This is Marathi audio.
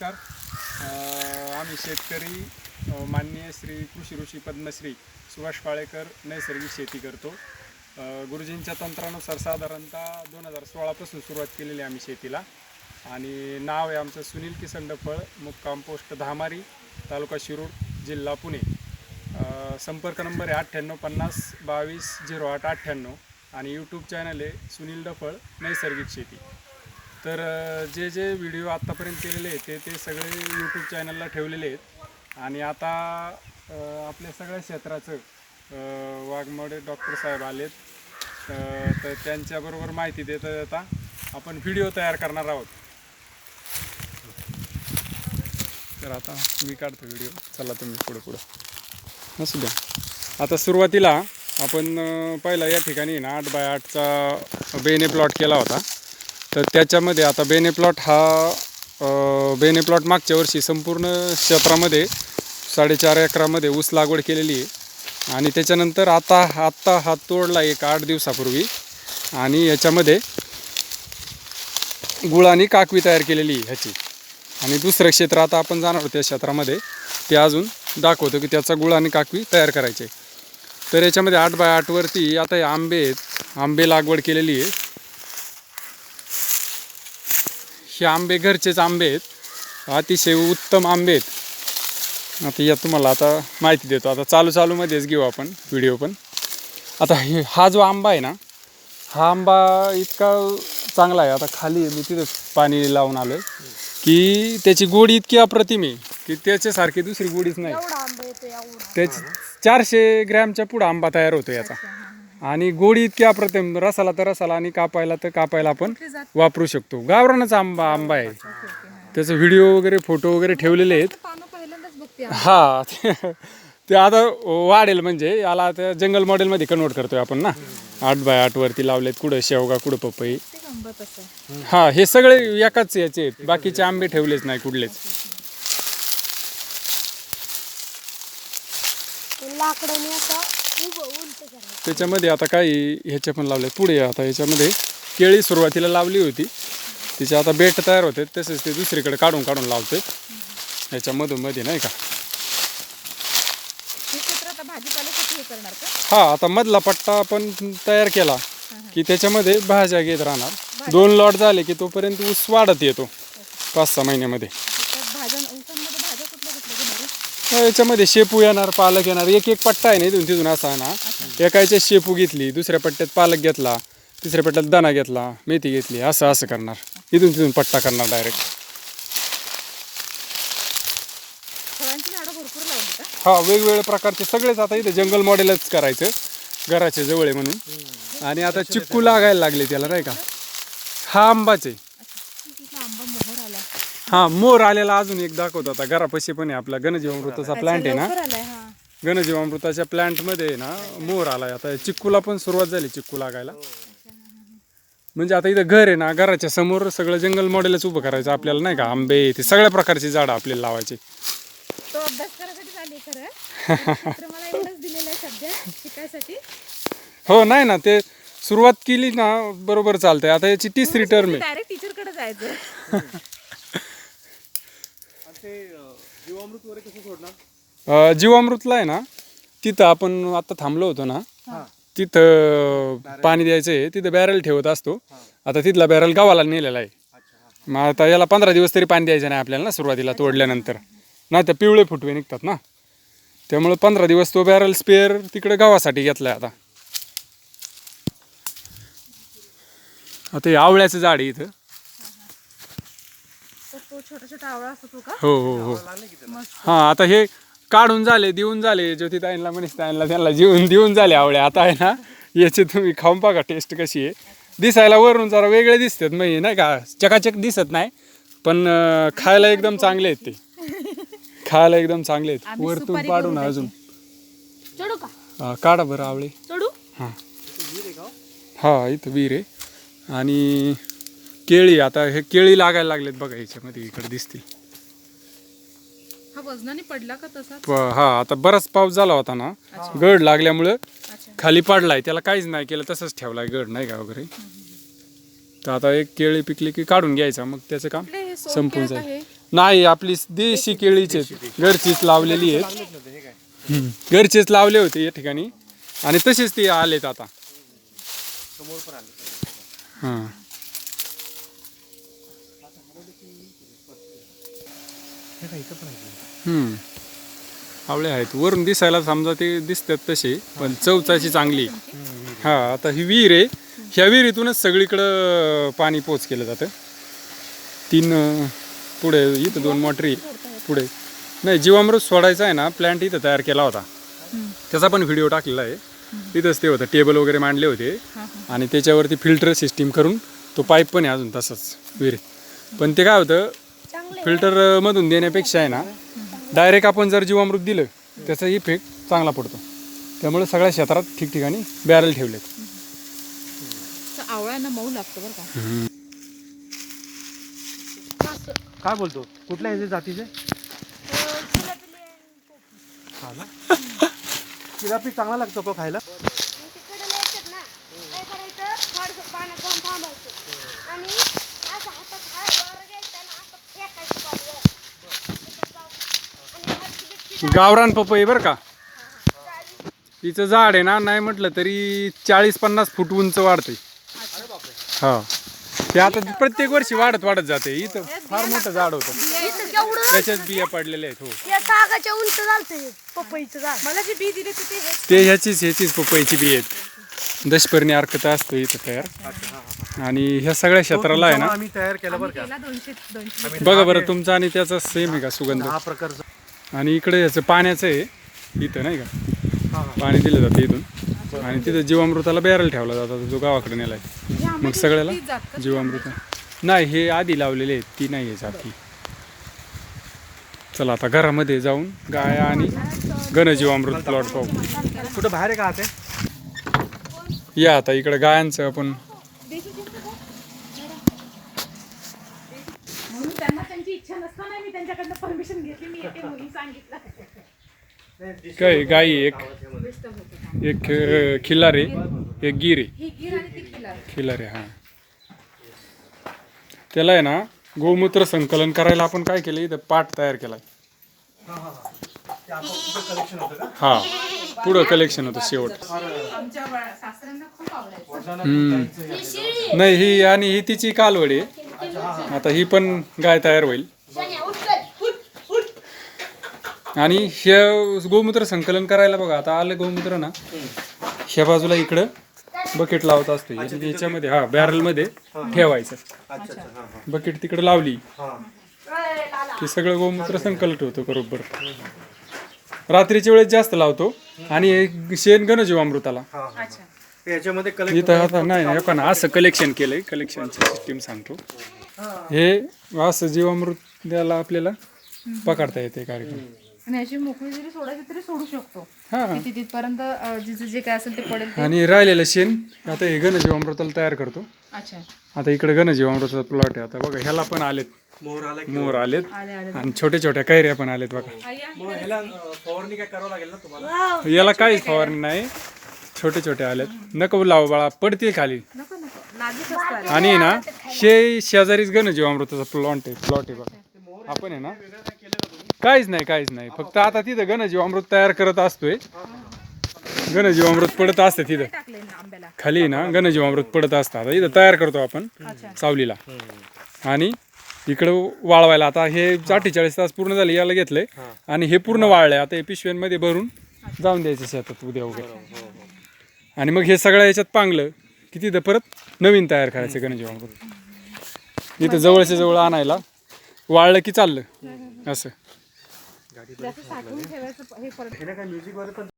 नमस्कार. आम्ही शेतकरी माननीय श्री कृषी ऋषी पद्मश्री सुभाष पाळेकर नैसर्गिक शेती करतो. गुरुजींच्या तंत्रानुसार साधारणतः दोन हजार सोळापासून सुरुवात केलेली आम्ही शेतीला. आणि नाव आहे आमचं सुनील किसन डफळ मुक्काम पोस्ट धामारी तालुका शिरूर जिल्हा पुणे. संपर्क नंबर आहे अठ्ठ्याण्णव पन्नास बावीस झिरो आठ अठ्ठ्याण्णव. आणि यूट्यूब चॅनल आहे सुनील डफळ नैसर्गिक शेती. तर जे जे व्हिडिओ आत्तापर्यंत केलेले आहेत ते ते सगळे यूट्यूब चॅनलला ठेवलेले आहेत. आणि आता आपल्या सगळ्या क्षेत्राचं अ, वाघमोडे डॉक्टर साहेब आलेत. तर त्यांच्याबरोबर माहिती देता देता आपण व्हिडिओ तयार करणार आहोत. तर आता मी काढतो व्हिडिओ चला तुम्ही पुढं पुढं. असू द्या. आता सुरुवातीला आपण पहिला या ठिकाणी ना आठ बाय आठचा बेने प्लॉट केला होता. तर त्याच्यामध्ये आता बेने प्लॉट हा बेने प्लॉट मागच्या वर्षी संपूर्ण क्षेत्रामध्ये साडेचार एकरामध्ये ऊस लागवड केलेली आहे. आणि त्याच्यानंतर आता आत्ता हा तोडला एक आठ दिवसापूर्वी. आणि याच्यामध्ये गुळ आणि काकवी तयार केलेली आहे ह्याची. आणि दुसरं क्षेत्र आता आपण जाणार आहोत त्या क्षेत्रामध्ये. ते अजून दाखवतो की त्याचा गुळ आणि काकवी तयार करायचे. तर याच्यामध्ये आठ बाय आठवरती आता हे आंबे आहेत. आंबे लागवड केलेली आहे. हे आंबे घरचेच आंबे आहेत. अतिशय उत्तम आंबे आहेत. आता या तुम्हाला आता माहिती देतो. आता चालू चालूमध्येच घेऊ आपण व्हिडिओ पण. आता हे हा जो आंबा आहे ना हा आंबा इतका चांगला आहे. आता खाली मी तिथं पाणी लावून आलो की त्याची गोडी इतकी अप्रतिम आहे की त्याच्यासारखी दुसरी गोडीच नाही. त्याच चारशे ग्रॅमच्या पुढं आंबा तयार होतो याचा. आणि गोडी इतकी अप्रतिम रसाला तर रसाला आणि कापायला तर कापायला आपण वापरू शकतो. गावरानच आंबा आंबा आहे. ओके त्याचे व्हिडिओ वगैरे फोटो वगैरे ठेवलेले आहेत. हा ते- ते आता वाढेल म्हणजे याला आता जंगल मॉडेलमध्ये कन्वर्ट करतोय आपण ना. आठ बाय आठ वरती लावलेत कुठं शेवगा कुठं पपई. हा हे सगळे एकाच याचे आहेत. बाकीचे आंबे ठेवलेच नाही कुठलेच. लाकडं त्याच्यामध्ये आता काही ह्याचे पण लावले पुढे आता याच्यामध्ये केळी सुरुवातीला लावली होती. तिचे आता बेट तयार होते. तसेच ते दुसरीकडे काढून काढून लावते. याच्यामधून मध्ये नाही का? हा आता मधला पट्टा आपण तयार केला की त्याच्यामध्ये भाज्या घेत राहणार. दोन लॉट झाले की तोपर्यंत ऊस वाढत येतो. पाच सहा महिन्यामध्ये त्यात भाज्या ऊसांमध्ये भाज्या कुठल्या कुठल्या घेणार आहे? तर याच्यामध्ये शेपू येणार पालक येणार. एक एक पट्टा आहे ना इथून तिथून असा आहे ना एका याच्यात शेपू घेतली दुसऱ्या पट्ट्यात पालक घेतला तिसऱ्या पट्ट्यात दाणा घेतला मेथी घेतली असं असं करणार. इथून तिथून पट्टा करणार डायरेक्ट हा वेगवेगळ्या प्रकारचे सगळेच आता इथे जंगल मॉडेलच करायचं. घराच्या जवळ आहे म्हणून. आणि आता चिक्कू लागायला लागले त्याला नाही का? हा आंबाचे हा मोर आलेला अजून एक दाखवतो आता. घरापाशी पण आहे आपला गणजीवामृताचा प्लांट आहे ना? लवकर आलाय हा. गणजीवामृताच्या प्लांटमध्ये आहे ना मोर आलाय. आता चिक्कूला पण सुरुवात झाली चिक्कू लागायला. म्हणजे आता इथं घर आहे ना घराच्या समोर सगळं जंगल मॉडेलच उभं करायचं आपल्याला नाही का? आंबे ते सगळ्या प्रकारची झाडं आपल्याला लावायची. तो अभ्यास करायसाठी झाले खरं. क्षेत्र मला एवढंच दिलेलं आहे सध्या शिकायसाठी. हो नाही ना ते सुरुवात केली ना बरोबर चालतंय. आता याची तिसरी टर्म आहे. डायरेक्ट टीचरकडे जायचं जीवामृतला आहे ना तिथं आपण आता थांबलो होतो ना तिथं पाणी द्यायचं आहे तिथं बॅरल ठेवत असतो. आता तिथला बॅरल गावाला नेलेला आहे. मग आता याला पंधरा दिवस तरी पाणी द्यायचं नाही आपल्याला ना सुरुवातीला तोडल्यानंतर. नाही तर पिवळे फुटवे निघतात ना. त्यामुळे पंधरा दिवस तो बॅरल स्पेअर तिकडे गावासाठी घेतलाय आता. आता हे आवळ्याचं झाड आहे इथं. तो छोटा छोटा आवळा असतो तो का? हो हो हो. हां आता हे काढून झाले देऊन झाले. ज्योतिताईंना मनीषताईंना त्यांना जीवन देऊन झाले आवडे आता आहे ना याचे तुम्ही खाऊन बघा टेस्ट कशी आहे. दिसायला वरून जरा वेगळे दिसतात मग नाही का चकाचक दिसत नाही. पण खायला एकदम चांगले आहेत ते. खायला एकदम चांगले आहेत. वरतून पाडून करू अजून. काढा बरं आवळे. हां. हा इथं वीर आहे. आणि केळी आता हे केळी लागायला लागलेत बघा याच्यामध्ये इकडे दिसतील. हा वजनाने पडला का तसा प- हा आता बराच पाऊस झाला होता ना गड लागल्यामुळं खाली पडलाय. त्याला काहीच नाही केलं तसंच ठेवलाय गड नाही का वगैरे? तर आता एक केळी पिकली की काढून घ्यायचा मग त्याचं काम आपले हे संपून जाईल. नाही आपली देशी केळीचे घरचीच लावलेली आहेत. हम्म. घरचेच लावले होते या ठिकाणी. आणि तसेच ते आलेत आता. हां. हम्म. आवळे आहेत. वरून दिसायला समजा ते दिसतात तसे पण चवचाची चांगली. हा आता ही विहीर आहे. ह्या विहिरीतूनच सगळीकडं पाणी पोच केलं जातं. तीन अं, पुढे इथं दोन मोटरी पुढे. नाही जीवामृत सोडायचा आहे ना प्लॅन्ट इथं तयार केला होता. त्याचा पण व्हिडिओ टाकलेला आहे. तिथंच ते होतं टेबल वगैरे मांडले होते. आणि त्याच्यावरती फिल्टर सिस्टीम करून तो पाईप पण आहे अजून तसंच विहिरीत पण ते काय होतं फिल्टर मधून देण्यापेक्षा आहे ना डायरेक्ट आपण जर जीवामृत दिलं त्याचा इफेक्ट चांगला पडतो. त्यामुळे सगळ्या क्षेत्रात ठिकठिकाणी बॅरल ठेवलेत. आवळ्यांना मऊ लागतो बरं का. काय बोलतो? कुठल्या ह्याचे जातीचे? हा ना. चांगला लागतो का खायला तिकडे यायचं ना काय करायचं थोडंसं पाण्यात जाऊन थांबायचं आणि असं हातात हात वर घ्यायचं आणि असं फेकायचं पाण्यावर. त्याच्यात जाऊ. आणि हात बिटकी गावरान पपई बरं का? तिचं झाड आहे ना नाही म्हटलं तरी चाळीस पन्नास फूट उंच वाढते. हा. ते आता प्रत्येक वर्षी वाढत वाढत जाते. इथं फार मोठं झाड होतं. त्याच्याच बिया पडलेल्या आहेत हो. या सागाच्या उंच झालतं हे पपईचं झाड. मला जे बी दिले ते हे ते ह्याचीच ह्याचीच पपईची बी आहेत. दशपर्णी अर्कता असतो इथं तयार. आणि ह्या सगळ्या क्षेत्राला आहे ना? आम्ही तयार केला बरं का? केला दोनशे दोनशे. बघा बरं तुमचा आणि त्याचा सेम आहे का सुगंध? हा प्रकारचा आणि इकडे याचं पाण्याचं आहे. इथं नाही का? पाणी दिलं जातं इथून. आणि तिथं जीवामृताला बॅरल ठेवला जातात जो गावाकडे नेलाय. मग सगळ्याला जीवामृत. नाही हे आधी लावलेले आहेत. ती नाही आहे जाती चला आता घरामध्ये जाऊन गाया आणि घनजीवामृत प्लॉट पाहू. कुठं बाहेर आहे का ते या आता इकडे गायांचं आपण म्हणून त्यांना त्यांची इच्छा नसताना मी त्यांच्याकडनं परमिशन घेतली मी येते म्हणून सांगितलं काय गाई एक एक खिल्लार एक गिर. ही खिल्लार हा. त्याला आहे ना गोमूत्र संकलन करायला आपण काय केलं? इथं पाट तयार केलाय कलेक्शन होतं का हा पुढं कलेक्शन होतं शेवट. नाही ही आणि ही तिची कालवडी. आहे आता ही पण गाय तयार होईल. आणि हे गोमूत्र संकलन करायला बघा आता आलं गोमूत्र ना. ह्या बाजूला इकडं बकेट लावत असतो याच्या- याच्यामध्ये हा बॅरलमध्ये ठेवायचं. अच्छा अच्छा बकेट तिकडे लावली हा. की सगळं गोमूत्र संकलित होतं बरोबर. रात्रीच्या वेळेस जास्त लावतो आणि शेण गणजीवामृताला हा हा अच्छा. याच्यामध्ये इथं आता नाही पण असं कलेक्शन केलंय कलेक्शनची सिस्टीम सांगतो. हे. असं जीवामृत द्यायला आपल्याला पकडता येते कार्यक्रम. आणि अशी मोकळी जरी सोडायची तरी सोडू शकतो. हा. किती तिथपर्यंत जिचं जे काय असेल ते पडेल ते. आणि राहिलेलं शेण आता हे घनजीवामृताला तयार करतो. अच्छा. आता इकडे घनजीवामृताचा प्लॉट आहे. आता बघा ह्याला पण आलेत. आला की मोर आलेत. आले आले आणि छोट्या छोट्या कैऱ्या पण आलेत बघा. आई आहे. मग ह्याला अं, फवारणी काय करावं लागेल ना तुम्हाला? याला काहीच फवारणी नाही. छोटे छोटे आलेत. नको लावा बाळा पडतील खाली. नको नको. नाजूक असतात. आणि ना हे शेजारीच घनजीवामृताचा प्लॉट आहे प्लॉट आहे बघा. आपण आहे ना काहीच नाही काहीच नाही. फक्त आता तिथं घनजीवामृत तयार करत असतोय. घनजीवामृत पडत असतं तिथं. टाकले ना आंब्याला खाली ना घनजीवामृत पडत असतं. आता इथं तयार करतो आपण सावलीला. आणि इकडं वाळवायला. आता हे अठ्ठेचाळीस तास पूर्ण झाले याला घेतलंय. आणि हे पूर्ण वाळलंय. आता हे पिशव्यांमध्ये भरून जाऊन द्यायचं शेतात उद्या वगैरे. आणि मग हे सगळं याच्यात पांगलं की तिथं परत नवीन तयार करायचं गणजीवामृत इथं जवळच्या जवळ आणायला वाळलं की चाललं. असं. साठवून ठेवायचं हे परत काय म्युझिक वर पण